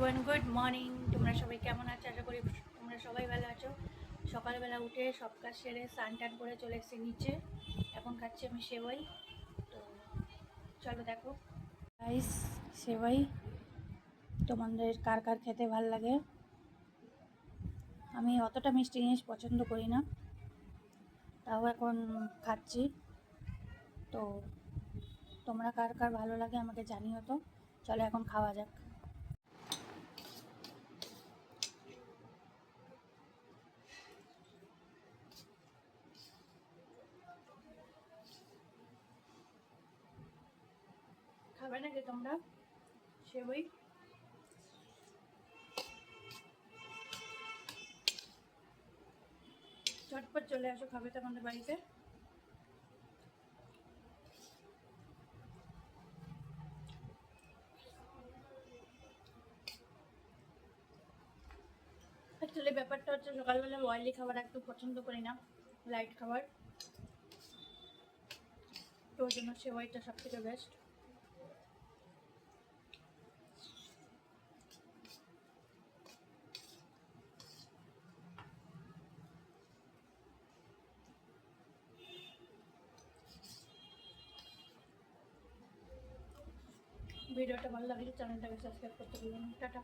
Everyone good morning তোমরা সবাই কেমন আছো? আশা করি তোমরা সবাই ভালো আছো। সকালবেলা উঠে সব কাজ সেরে স্নান টান করে চলে এসেছি নিচে। এখন খাচ্ছি আমি সেবাই। তো চলো দেখো। রাইস সেবাই। তোমাদের কার কার খেতে ভালো লাগে? আমি অতটা মিষ্টি জিনিস পছন্দ করি না। তাও এখন খাচ্ছি। তো তোমরা কার কার ভালো লাগে আমাকে জানিও তো। চলো এখন খাওয়া যাক। খাবে নাকি তোমরা? সেবই? চটপট চলে আসো, খাবে তো আমাদের বাড়িতে। অ্যাকচুয়ালি ব্যাপারটা হচ্ছে সকালবেলা অয়েলি খাবার একটু পছন্দ করি না লাইট খাবার। তো ওই জন্য সেওয়াইটা সব থেকে বেস্ট ভিডিওটা ভালো লাগলে চ্যানেলটাকে সাবস্ক্রাইব করতে ভুলবেন টাটা।